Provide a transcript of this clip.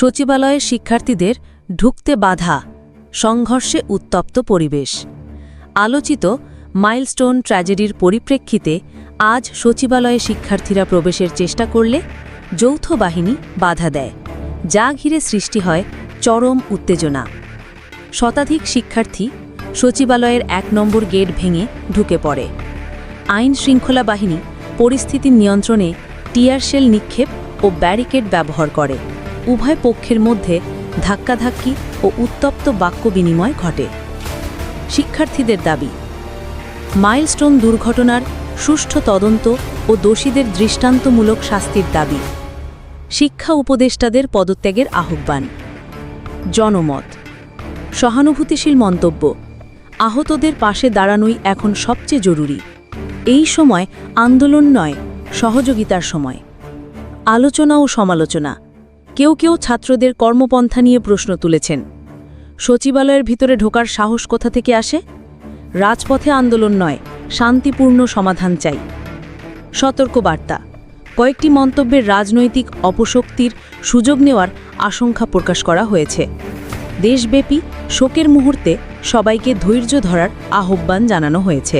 সচিবালয়ে শিক্ষার্থীদের ঢুকতে বাধা, সংঘর্ষে উত্তপ্ত পরিবেশ। আলোচিত মাইলস্টোন ট্র্যাজেডির পরিপ্রেক্ষিতে আজ সচিবালয়ে শিক্ষার্থীরা প্রবেশের চেষ্টা করলে যৌথ বাহিনী বাধা দেয়, যা ঘিরে সৃষ্টি হয় চরম উত্তেজনা। শতাধিক শিক্ষার্থী সচিবালয়ের এক নম্বর গেট ভেঙে ঢুকে পড়ে। আইন শৃঙ্খলা বাহিনী পরিস্থিতির নিয়ন্ত্রণে টিয়ারশেল নিক্ষেপ ও ব্যারিকেড ব্যবহার করে। উভয় পক্ষের মধ্যে ধাক্কাধাক্কি ও উত্তপ্ত বাক্য বিনিময় ঘটে। শিক্ষার্থীদের দাবি, মাইলস্টোন দুর্ঘটনার সুষ্ঠু তদন্ত ও দোষীদের দৃষ্টান্তমূলক শাস্তির দাবি, শিক্ষা উপদেষ্টাদের পদত্যাগের আহ্বান। জনমত, সহানুভূতিশীল মন্তব্য, আহতদের পাশে দাঁড়ানোই এখন সবচেয়ে জরুরি। এই সময় আন্দোলন নয়, সহযোগিতার সময়। আলোচনা ও সমালোচনা কেউ কেউ ছাত্রদের কর্মপন্থা নিয়ে প্রশ্ন তুলেছেন। সচিবালয়ের ভিতরে ঢোকার সাহস কোথা থেকে আসে? রাজপথে আন্দোলন নয়, শান্তিপূর্ণ সমাধান চাই। সতর্কবার্তা কয়েকটি মন্তব্যের রাজনৈতিক অপশক্তির সুযোগ নেওয়ার আশঙ্কা প্রকাশ করা হয়েছে। দেশব্যাপী শোকের মুহূর্তে সবাইকে ধৈর্য ধরার আহ্বান জানানো হয়েছে।